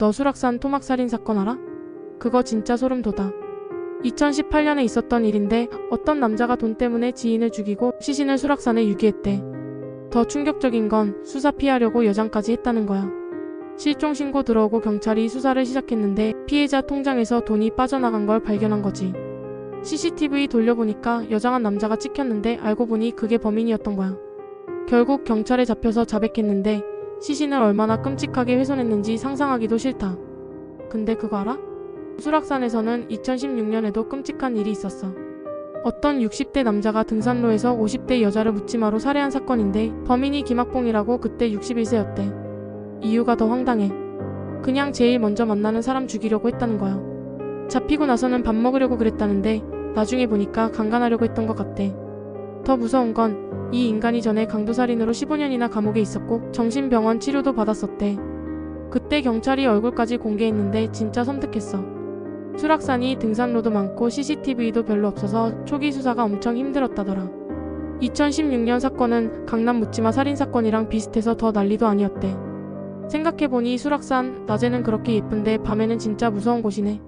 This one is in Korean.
너 수락산 토막살인 사건 알아? 그거 진짜 소름 돋아. 2018년에 있었던 일인데 어떤 남자가 돈 때문에 지인을 죽이고 시신을 수락산에 유기했대. 더 충격적인 건 수사 피하려고 여장까지 했다는 거야. 실종 신고 들어오고 경찰이 수사를 시작했는데 피해자 통장에서 돈이 빠져나간 걸 발견한 거지. CCTV 돌려보니까 여장한 남자가 찍혔는데 알고 보니 그게 범인이었던 거야. 결국 경찰에 잡혀서 자백했는데 시신을 얼마나 끔찍하게 훼손했는지 상상하기도 싫다. 근데 그거 알아? 수락산에서는 2016년에도 끔찍한 일이 있었어. 어떤 60대 남자가 등산로에서 50대 여자를 묻지마로 살해한 사건인데 범인이 김학봉이라고 그때 61세였대. 이유가 더 황당해. 그냥 제일 먼저 만나는 사람 죽이려고 했다는 거야. 잡히고 나서는 밥 먹으려고 그랬다는데 나중에 보니까 강간하려고 했던 것 같대. 더 무서운 건 이 인간이 전에 강도살인으로 15년이나 감옥에 있었고 정신병원 치료도 받았었대. 그때 경찰이 얼굴까지 공개했는데 진짜 섬뜩했어. 수락산이 등산로도 많고 CCTV도 별로 없어서 초기 수사가 엄청 힘들었다더라. 2016년 사건은 강남 묻지마 살인 사건이랑 비슷해서 더 난리도 아니었대. 생각해보니 수락산 낮에는 그렇게 예쁜데 밤에는 진짜 무서운 곳이네.